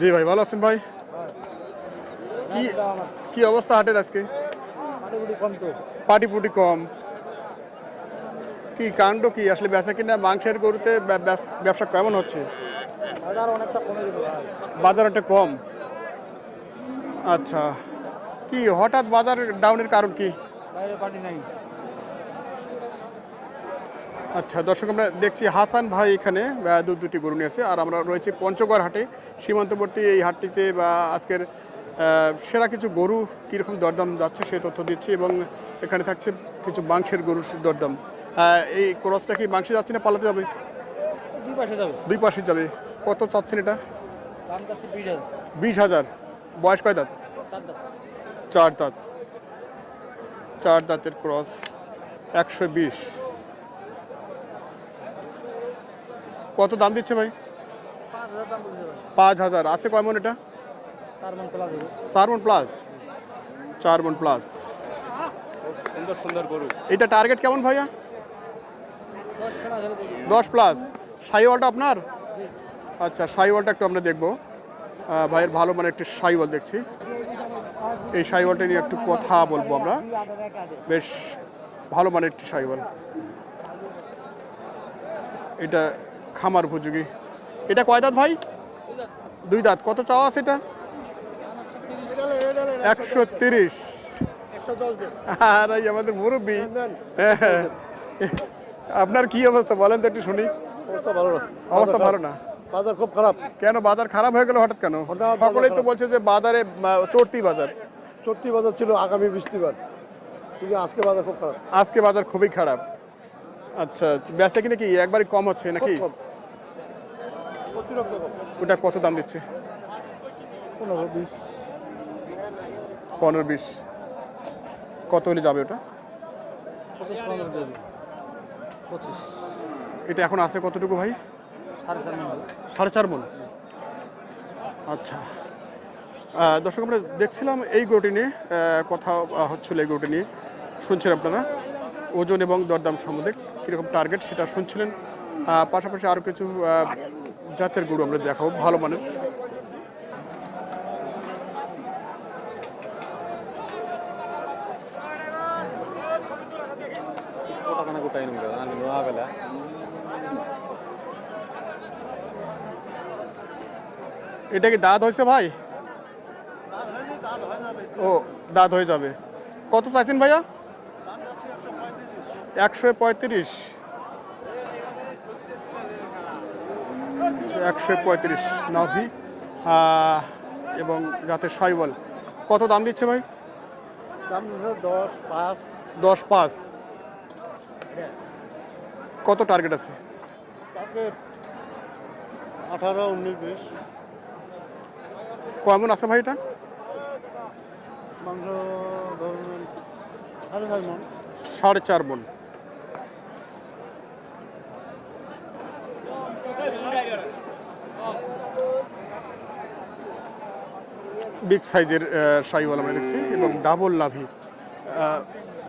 জি ভাই, ভালো আছেন ভাই? কি কি অবস্থা হাটের আজকে? পাটি পুটি কম। কি কাণ্ড কি? আসলে বেচা কিনা মাংসের গরুতে ব্যবসা কেমন হচ্ছে? বাজার একটা কম। আচ্ছা কি হঠাৎ বাজার ডাউনের কারণ কি? আচ্ছা দর্শক আমরা দেখছি হাসান ভাই এখানে দু দুটি গরু নিয়ে আছে। আর আমরা রয়েছি পঞ্চগড় হাটে। সীমান্তবর্তী এই হাটটিতে বা আজকের সেরা কিছু গরু কীরকম দরদাম যাচ্ছে সেই তথ্য দিচ্ছি এবং এখানে থাকছে কিছু মাংসের গরুর দরদাম। এই ক্রসটা কি মাংসে যাচ্ছে না পালাতে যাবে? দুই পাশে যাবে। কত চাচ্ছেন এটা? বিশ হাজার। বয়স কয় দাঁত? চার চার দাঁত। চার দাঁতের ক্রস একশো বিশ। কত দাম দিচ্ছে ভাই? পাঁচ হাজার। আছে কয় মন এটা? চার মন প্লাস। চার মন প্লাস। এটা টার্গেট কেমন ভাইয়া? দশ প্লাস। সাইওয়ালটা আপনার? আচ্ছা সাইওয়ালটা একটু আমরা দেখব। ভাইয়ের ভালো মানে একটি সাইওয়াল দেখছি। এই সাইওয়ালটা নিয়ে একটু কথা বলব আমরা। বেশ ভালো মানের একটি সাইওয়াল। এটা খামার উপযোগী। এটা কয় দাঁত ভাই? দুই দাঁত। কত চাওয়া আছে এটা? একশো তিরিশ। আর এই আমাদের মুরব্বী। হ্যাঁ। আপনার কি অবস্থা বলেন তো একটু শুনি। অবস্থা ভালো না। অবস্থা ভালো না। বাজার খুব খারাপ। কেন বাজার খারাপ হয়ে গেল হঠাৎ কেন? সকলেই তো বলছে যে বাজারে চড়তি বাজার। চট্টি বাজার ছিল আগামী বৃষ্টিবার কিন্তু আজকে বাজার খুব খারাপ। আজকে বাজার খুবই খারাপ। আচ্ছা বেচা কিনে কি একবারই কম হচ্ছে নাকি? ওটা কত দাম দিচ্ছে? পনেরো বিশ। পনেরো বিশ। কত হলে যাবে ওটা? এটা এখন আছে কতটুকু ভাই? সাড়ে চার মন। আচ্ছা। দর্শক আমরা দেখছিলাম এই গরুটি নিয়ে কথা হচ্ছিল এই গরুটি নিয়ে। শুনছেন আপনারা? ওজন এবং দরদাম সম্বন্ধে কীরকম টার্গেট সেটা শুনছিলেন। পাশাপাশি আরও কিছু জাতের গরু আমরা দেখাবো ভালো মানের। এটা কি দাঁত হয়েছে ভাই? ও দাঁত হয়ে যাবে। কত চাইছেন ভাইয়া? একশো পঁয়ত্রিশ। একশো পঁয়ত্রিশ নাভি। এবং যাতে শৈবল কত দাম দিচ্ছে ভাই? দশ পাঁচ। কত টার্গেট আছে? আঠারো উনিশ বিশ। কেমন আছে ভাই এটা? সাড়ে সাড়ে চার মন। বিগ সাইজের শাহিওয়াল আমরা দেখছি এবং ডাবল লাভি।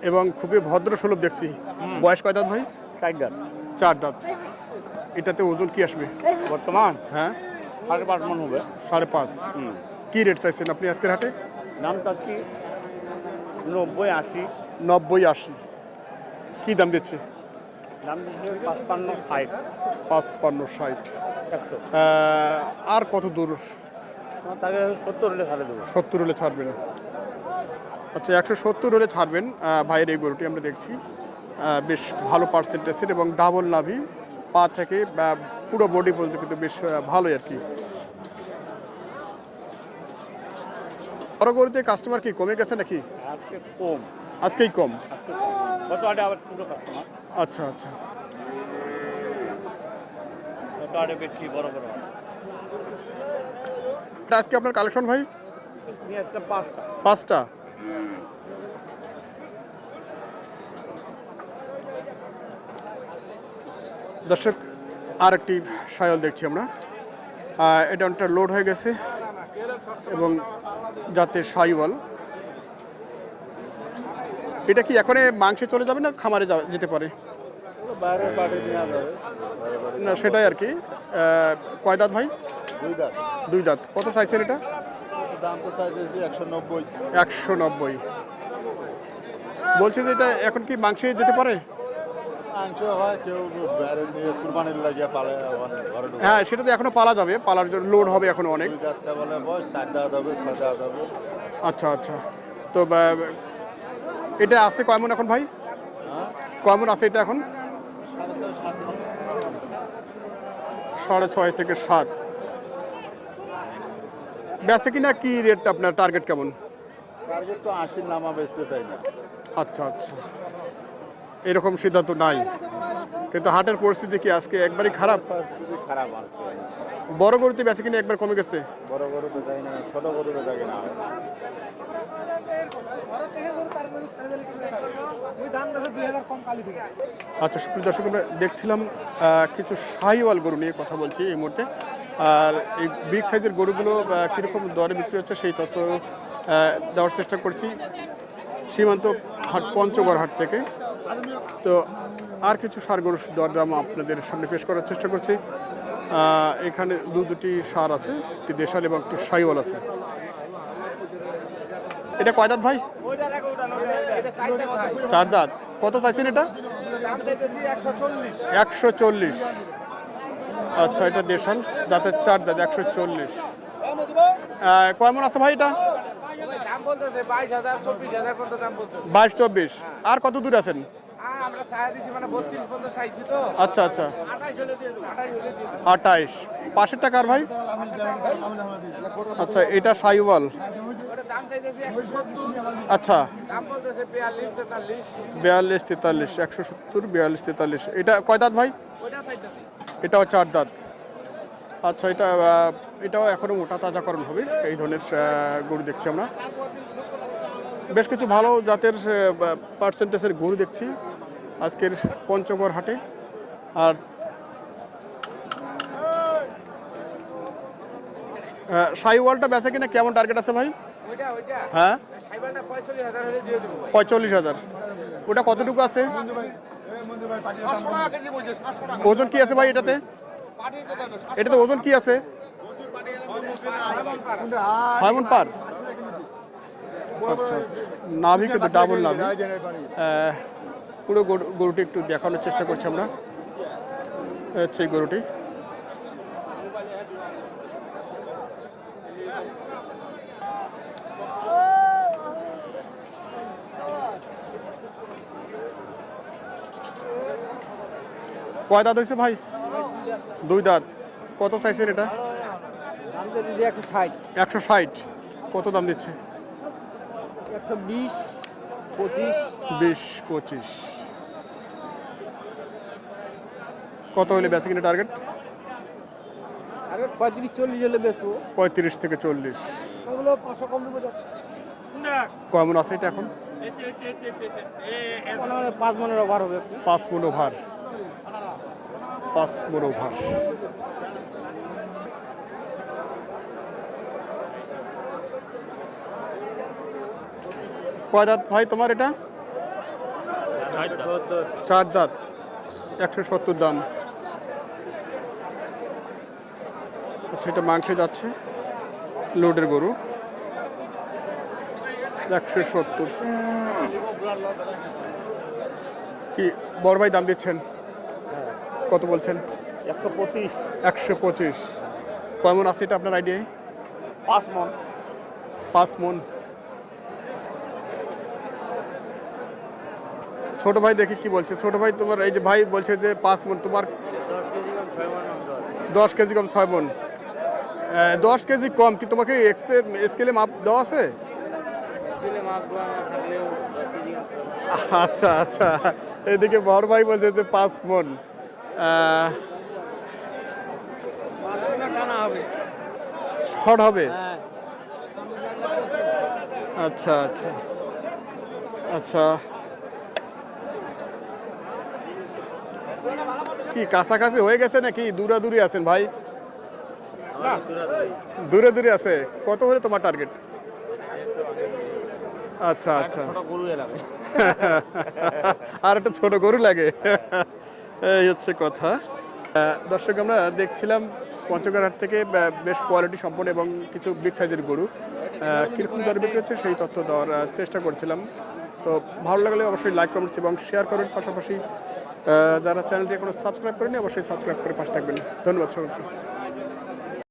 এবং খুবই ভদ্র সুলভ দেখছি। বয়স কয় দাঁত ভাই? ষাট দাম চার দাঁত। এটাতে ওজন কি আসবে? বর্তমান? হ্যাঁ। সাড়ে পাঁচ মন হবে। সাড়ে পাঁচ। কি রেট চাইছেন আপনি আজকের হাটে? দাম চাচ্ছি নব্বই আশি। নব্বই আশি। কি দাম দিচ্ছে? পাঁচপান্ন ষাট। পাঁচপান্ন ষাট। আর কত দূর? সত্তর হলে ছাড়বেন। আচ্ছা একশো সত্তর হলে ছাড়বেন ভাইয়ের এই গরুটি আমরা দেখছি। বেশ ভালো পার্সেন্টেজের এবং ডাবল নাভি পা থেকে পুরো বডি পর্যন্ত কিন্তু বেশ ভালোই আর কি। বড় গরুতে কাস্টমার কি কমে গেছে নাকি? কম। আজকেই কম। আচ্ছা আচ্ছা। বড় বড়। আজকে আপনার কালেকশন ভাই? পাঁচটা। দর্শক আর একটি সায়ল দেখছি আমরা। এটা অনেকটা লোড হয়ে গেছে এবং যাতে সাইওয়াল এটা কি এখন মাংসে চলে যাবে না খামারে যেতে পারে? না সেটাই আর কি। আহ, কয় দাঁত ভাই? দুই দাঁত। কত চাইছেন এটা? দাম তো চাইতেছি একশো নব্বই। একশো নব্বই। বলছি যে এটা এখন কি মাংসে যেতে পারে? মানে হ্যাঁ সেটা তো এখনও পালা যাবে। পালার জন্য লোড হবে এখনও অনেক। আচ্ছা আচ্ছা। তো এটা আছে কয়মন এখন ভাই? হ্যাঁ? কয়মন আছে এটা এখন। সাড়ে ছয় থেকে সাত। বেচে কিনা কি রেট আপনার টার্গেট কেমন? টার্গেট তো আশির নামা বেচতে চাই না। আচ্ছা আচ্ছা। এরকম সিদ্ধান্ত নাই। কিন্তু হাটের পরিস্থিতি কি আজকে একবারই খারাপ? খারাপ আর। বড় গরুতে বেচে কিনা একবার কমে গেছে? বড় গরু তো চাই না ছোট গরু তো চাই না। আচ্ছা সুপ্রিয় দর্শক আমরা দেখছিলাম কিছু শাহিওয়াল গরু নিয়ে কথা বলছি এই মুহূর্তে। আর এই বিগ সাইজের গরুগুলো কীরকম দরে বিক্রি হচ্ছে সেই তথ্য দেওয়ার চেষ্টা করছি। সীমান্ত হাট পঞ্চগড় হাট থেকে। তো আর কিছু সার গরুর দরদাম আপনাদের সামনে পেশ করার চেষ্টা করছি। এখানে দু দুটি সার আছে একটি দেশাল এবং একটি শাহিওয়াল আছে। এটা কয় দাঁত ভাই? চার দাঁত। কত চাইছেন এটা? একশো চল্লিশ। আচ্ছা এটা দেশাল দাঁতের চার দাঁত একশো চল্লিশ। কেমন আছে ভাই এটা? বাইশ চব্বিশ। আর কত দূর আছেন? মানে আচ্ছা আচ্ছা। আঠাইশ পাশের টাকার ভাই? আচ্ছা এটা সাইওয়াল। আচ্ছা। বিয়াল্লিশ তেতাল্লিশ। একশো সত্তর বিয়াল্লিশ তেতাল্লিশ। এটা কয় দাঁত ভাই? এটাও চার দাঁত। আচ্ছা এটা এটাও এখনও মোটা তাজাকরণ হবে। এই ধরনের গরু দেখছি আমরা। বেশ কিছু ভালো জাতের পার্সেন্টেজের গরু দেখছি। আজকের পঞ্চগড় হাটে। আর সাইওয়ালটা বেচা কিনা কেমন টার্গেট আছে ভাই? হ্যাঁ? পঁয়তাল্লিশ হাজার ওটা কতটুকু আছে? ওজন কি আছে ভাই এটাতে? এটাতে ওজন কি আছে? ছয় মন পার। আচ্ছা আচ্ছা। নাভি কিন্তু ডাবল নাভি। আহ, পুরো গরু- গরুটি একটু দেখানোর চেষ্টা করছি আমরা। হচ্ছে এই গরুটি। কয় দাঁত হয়েছে ভাই? দুই দাঁত। কত চাইছেন এটা? একশো ষাট। কত দাম দিচ্ছে? একশো বিশ। পঁচিশ? বিশ পঁচিশ। কত হলে বেশি কিনা টার্গেট পঁয়ত্রিশ চল্লিশ হলে বেশো পঁয়ত্রিশ থেকে চল্লিশ। কেমন আছে এটা এখন? পাঁচ মনের ওভার হবে। পাঁচ মন ওভার। পাঁচ মন ওভার। কয় দাঁত ভাই তোমার এটা? চার দাঁত। একশো সত্তর দাম। আচ্ছা এটা মাংসে যাচ্ছে। লোডের গরু। একশো সত্তর। কি বড় ভাই দাম দিচ্ছেন? কত বলছেন? একশো পঁচিশ। একশো পঁচিশ। কেমন আছে এটা আপনার আইডিয়ায়? পাঁচ মন। পাঁচ মন। ছোট ভাই দেখি কি বলছে। ছোট ভাই তোমার এই যে ভাই বলছে যে পাঁচ মন, তোমার দশ কেজি কম ছয় মন। দশ কেজি কম কি তোমাকে স্কেলে মাপ দেওয়া আছে? আচ্ছা আচ্ছা। এদিকে বড় ভাই বলছে যে পাঁচ মন। শর্ট হবে? আচ্ছা আচ্ছা। আচ্ছা। কি কাছাকাছি হয়ে গেছে নাকি? দূরাদূরি আছেন ভাই। দূরে দূরে আছে। কত হলে তোমার টার্গেট আচ্ছা আচ্ছা। আর একটা ছোট গরু লাগে। এই হচ্ছে কথা। দর্শক আমরা দেখছিলাম পঞ্চগড় হাট থেকে বেশ কোয়ালিটি সম্পন্ন এবং কিছু বিগ সাইজের গরু। কীরকম দরে বিক্রি হচ্ছে সেই তথ্য দেওয়ার চেষ্টা করছিলাম। তো ভালো লাগলে অবশ্যই লাইক কমেন্টস এবং শেয়ার করার পাশাপাশি যারা চ্যানেলটি এখনও সাবস্ক্রাইব করেনি অবশ্যই সাবস্ক্রাইব করে পাশে থাকবেন। ধন্যবাদ সকলকে